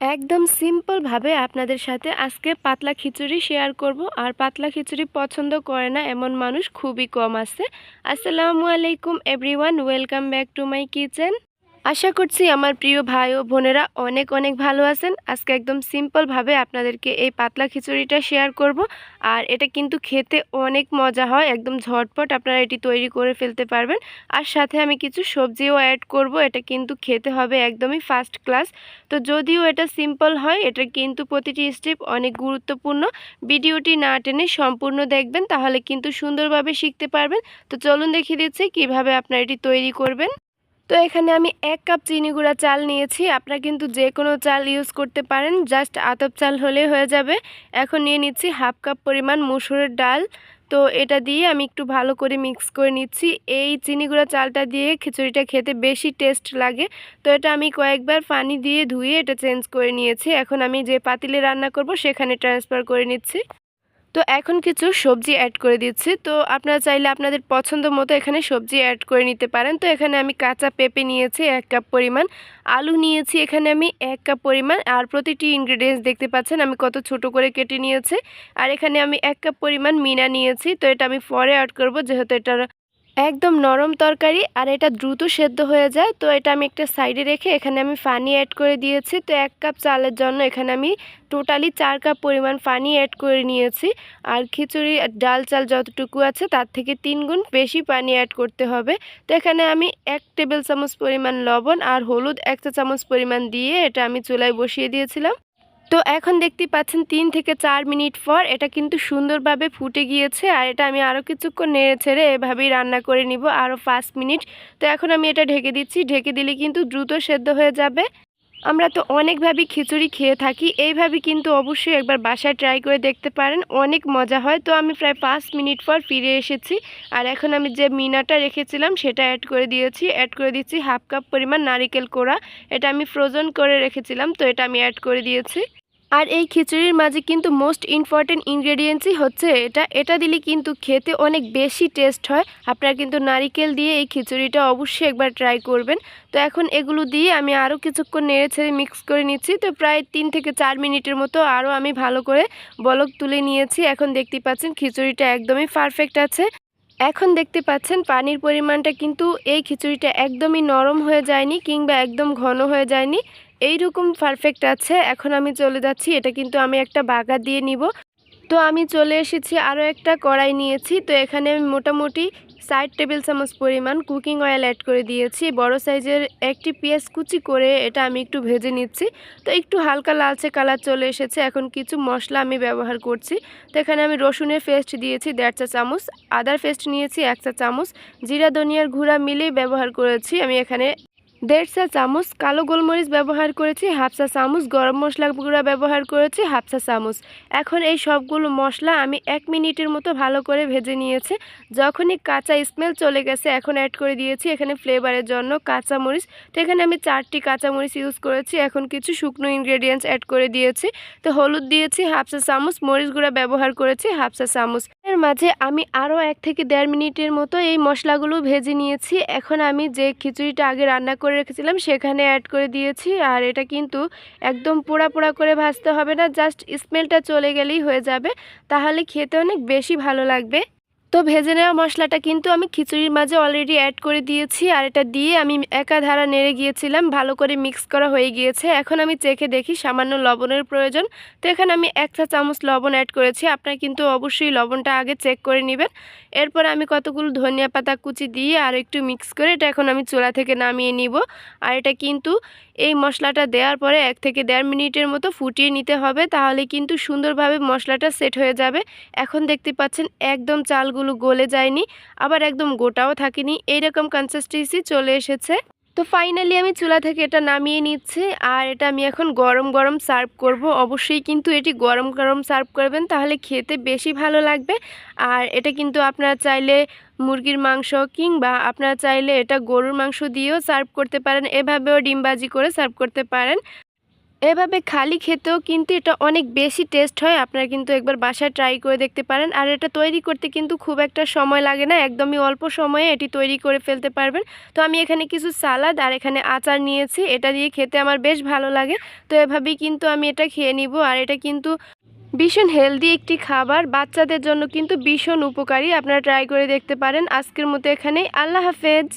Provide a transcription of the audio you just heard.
একদম সিম্পলভাবে আপনাদের সাথে আজকে পাতলা খিচুড়ি শেয়ার করব। আর পাতলা খিচুড়ি পছন্দ করে না এমন মানুষ খুবই কম আছে। আসসালামু আলাইকুম everyone welcome back to my kitchen আশা করছি আমার প্রিয় ভাই ও বোনেরা অনেক অনেক ভালো আছেন। আজকে একদম সিম্পলভাবে আপনাদেরকে এই পাতলা খিচুড়িটা শেয়ার করব। আর এটা কিন্তু খেতে অনেক মজা হয়, একদম ঝটপট আপনারা এটি তৈরি করে ফেলতে পারবেন। আর সাথে আমি কিছু সবজিও অ্যাড করব, এটা কিন্তু খেতে হবে একদমই ফার্স্ট ক্লাস তো যদিও এটা সিম্পল হয়, এটা কিন্তু প্রতিটি স্টেপ অনেক গুরুত্বপূর্ণ। ভিডিওটি না টেনে সম্পূর্ণ দেখবেন, তাহলে কিন্তু সুন্দরভাবে শিখতে পারবেন। তো চলুন দেখিয়ে দিচ্ছি কীভাবে আপনারা এটি তৈরি করবেন। তো এখানে আমি এক কাপ চিনি গুঁড়া চাল নিয়েছি। আপনারা কিন্তু যে কোনো চাল ইউজ করতে পারেন। জাস্ট আতপ চাল হলে হয়ে যাবে। এখন নিয়ে নিচ্ছি হাফ কাপ পরিমাণ মুসুরের ডাল। তো এটা দিয়ে আমি একটু ভালো করে মিক্স করে নিচ্ছি। এই চিনি গুঁড়া চালটা দিয়ে খিচুড়িটা খেতে বেশি টেস্ট লাগে। তো এটা আমি কয়েকবার পানি দিয়ে ধুয়ে এটা চেঞ্জ করে নিয়েছি। এখন আমি যে পাতিলে রান্না করব সেখানে ট্রান্সফার করে নিচ্ছি। তো এখন কিছু সবজি অ্যাড করে দিচ্ছি। তো আপনারা চাইলে আপনাদের পছন্দ মতো এখানে সবজি অ্যাড করে নিতে পারেন। তো এখানে আমি কাঁচা পেঁপে নিয়েছি এক কাপ পরিমাণ। আলু নিয়েছি এখানে আমি এক কাপ পরিমাণ। আর প্রতিটি ইনগ্রিডিয়েন্টস দেখতে পাচ্ছেন আমি কত ছোট করে কেটে নিয়েছি। আর এখানে আমি এক কাপ পরিমাণ মিনা নিয়েছি। তো এটা আমি পরে অ্যাড করব, যেহেতু এটা একদম নরম তরকারি, আর এটা দ্রুত সেদ্ধ হয়ে যায়। তো এটা আমি একটা সাইডে রেখে এখানে আমি পানি অ্যাড করে দিয়েছি। তো এক কাপ চালের জন্য এখানে আমি টোটালি চার কাপ পরিমাণ পানি অ্যাড করে নিয়েছি। আর খিচুড়ি ডাল চাল যতটুকু আছে, তার থেকে তিন গুণ বেশি পানি অ্যাড করতে হবে। তো এখানে আমি এক টেবিল চামচ পরিমাণ লবণ আর হলুদ এক চামচ পরিমাণ দিয়ে এটা আমি চুলায় বসিয়ে দিয়েছিলাম। তো এখন দেখতে পাচ্ছেন তিন থেকে চার মিনিট পর এটা কিন্তু সুন্দরভাবে ফুটে গিয়েছে আর এটা আমি আরও কিছুক্ষণ নেড়ে ছেড়ে এভাবেই রান্না করে নিব আরও পাঁচ মিনিট। তো এখন আমি এটা ঢেকে দিচ্ছি, ঢেকে দিলে কিন্তু দ্রুত সেদ্ধ হয়ে যাবে। আমরা তো অনেকভাবেই খিচুড়ি খেয়ে থাকি, এইভাবে কিন্তু অবশ্যই একবার বাসায় ট্রাই করে দেখতে পারেন, অনেক মজা হয়। তো আমি প্রায় পাঁচ মিনিট পর ফিরে এসেছি আর এখন আমি যে মিনাটা রেখেছিলাম সেটা অ্যাড করে দিয়েছি অ্যাড করে দিচ্ছি হাফ কাপ পরিমাণ নারিকেল কোড়া। এটা আমি ফ্রোজন করে রেখেছিলাম, তো এটা আমি অ্যাড করে দিয়েছি। আর এই খিচুড়ির মাঝে কিন্তু মোস্ট ইম্পর্টেন্ট ইনগ্রেডিয়েন্টসই হচ্ছে এটা। এটা দিলে কিন্তু খেতে অনেক বেশি টেস্ট হয়। আপনারা কিন্তু নারিকেল দিয়ে এই খিচুড়িটা অবশ্যই একবার ট্রাই করবেন। তো এখন এগুলো দিয়ে আমি আরও কিছুক্ষণ নেড়ে ছেড়ে মিক্স করে নিচ্ছি। তো প্রায় তিন থেকে চার মিনিটের মতো আরও আমি ভালো করে বলক তুলে নিয়েছি। এখন দেখতে পাচ্ছেন খিচুড়িটা একদমই পারফেক্ট আছে। এখন দেখতে পাচ্ছেন পানির পরিমাণটা কিন্তু এই খিচুড়িটা একদমই নরম হয়ে যায়নি কিংবা একদম ঘন হয়ে যায়নি। এইরকম পারফেক্ট আছে। এখন আমি চলে যাচ্ছি। এটা কিন্তু আমি একটা বাগা দিয়ে নিব। তো আমি চলে এসেছি আরও একটা কড়াই নিয়েছি। তো এখানে আমি মোটামুটি সাইড টেবিল চামচ পরিমাণ কুকিং অয়েল অ্যাড করে দিয়েছি। বড় সাইজের একটি পেঁয়াজ কুচি করে এটা আমি একটু ভেজে নিচ্ছি। তো একটু হালকা লালচে কালার চলে এসেছে। এখন কিছু মশলা আমি ব্যবহার করছি। তো এখানে আমি রসুনের পেস্ট দিয়েছি দেড় চা চামচ। আদার পেস্ট নিয়েছি এক চা চামচ। জিরা, ধনিয়ার গুঁড়া মিলেই ব্যবহার করেছি। আমি এখানে দেড় চা চামচ কালো গোলমরিচ ব্যবহার করেছি হাফ চা চামচ গরম মশলা গুঁড়া ব্যবহার করেছি হাফ চা চামচ। এখন এই সবগুলো মশলা আমি এক মিনিটের মতো ভালো করে ভেজে নিয়েছি। যখনই কাঁচা স্মেল চলে গেছে, এখন অ্যাড করে দিয়েছি এখানে ফ্লেভারের জন্য কাঁচা মরিচ তো এখানে আমি চারটি কাঁচা মরিচ ইউজ করেছি, এখন কিছু শুকনো ইনগ্রেডিয়েন্টস অ্যাড করে দিয়েছি। তো হলুদ দিয়েছি হাফ চা চামচ, মরিচ গুঁড়া ব্যবহার করেছি হাফ চা চামচ। মাঝে আমি আরও এক থেকে দেড় মিনিটের মতো এই মশলাগুলো ভেজে নিয়েছি। এখন আমি যে খিচুড়িটা আগে রান্না করে রেখেছিলাম সেখানে অ্যাড করে দিয়েছি। আর এটা কিন্তু একদম পোড়া পোড়া করে ভাজতে হবে না জাস্ট স্মেলটা চলে গেলেই হয়ে যাবে। তাহলে খেতে অনেক বেশি ভালো লাগবে। তো ভেজে নেওয়া মশলাটা কিন্তু আমি খিচুড়ির মাঝে অলরেডি অ্যাড করে দিয়েছি আর এটা দিয়ে আমি একা ধারা নেড়ে গিয়েছিলাম, ভালো করে মিক্স করা হয়ে গিয়েছে। এখন আমি চেখে দেখি সামান্য লবণের প্রয়োজন। তো এখানে আমি এক চা চামচ লবণ অ্যাড করেছি। আপনারা কিন্তু অবশ্যই লবণটা আগে চেক করে নেবেন। এরপর আমি কতগুলো ধনিয়া পাতা কুচি দিয়ে আর একটু মিক্স করে এটা এখন আমি চোলা থেকে নামিয়ে নিব। আর এটা কিন্তু এই মশলাটা দেওয়ার পরে এক থেকে দেড় মিনিটের মতো ফুটিয়ে নিতে হবে, তাহলে কিন্তু সুন্দরভাবে মশলাটা সেট হয়ে যাবে। এখন দেখতে পাচ্ছেন একদম চালগুলো গলে যায়নি, আবার একদম গোটাও থাকেনি। এইরকম কনসিস্টেন্সি চলে এসেছে। তো ফাইনালি আমি চুলা থেকে এটা নামিয়ে নিচ্ছি, আর এটা আমি এখন গরম গরম সার্ভ করব। অবশ্যই কিন্তু এটি গরম গরম সার্ভ করবেন, তাহলে খেতে বেশি ভালো লাগবে। আর এটা কিন্তু আপনারা চাইলে মুরগির মাংস কিংবা আপনারা চাইলে এটা গরুর মাংস দিয়েও সার্ভ করতে পারেন। এভাবেও ডিমবাজি করে সার্ভ করতে পারেন। এভাবে খালি খেতেও কিন্তু এটা অনেক বেশি টেস্ট হয়। আপনারা কিন্তু একবার বাসায় ট্রাই করে দেখতে পারেন। আর এটা তৈরি করতে কিন্তু খুব একটা সময় লাগে না। একদমই অল্প সময়ে এটি তৈরি করে ফেলতে পারবেন। তো আমি এখানে কিছু সালাদ আর এখানে আচার নিয়েছি। এটা দিয়ে খেতে আমার বেশ ভালো লাগে। তো এভাবেই কিন্তু আমি এটা খেয়ে নিব। আর এটা কিন্তু ভীষণ হেলদি একটি খাবার। বাচ্চাদের জন্য কিন্তু ভীষণ উপকারী। আপনারা ট্রাই করে দেখতে পারেন। আজকের মতো এখানেই। আল্লাহ হাফেজ।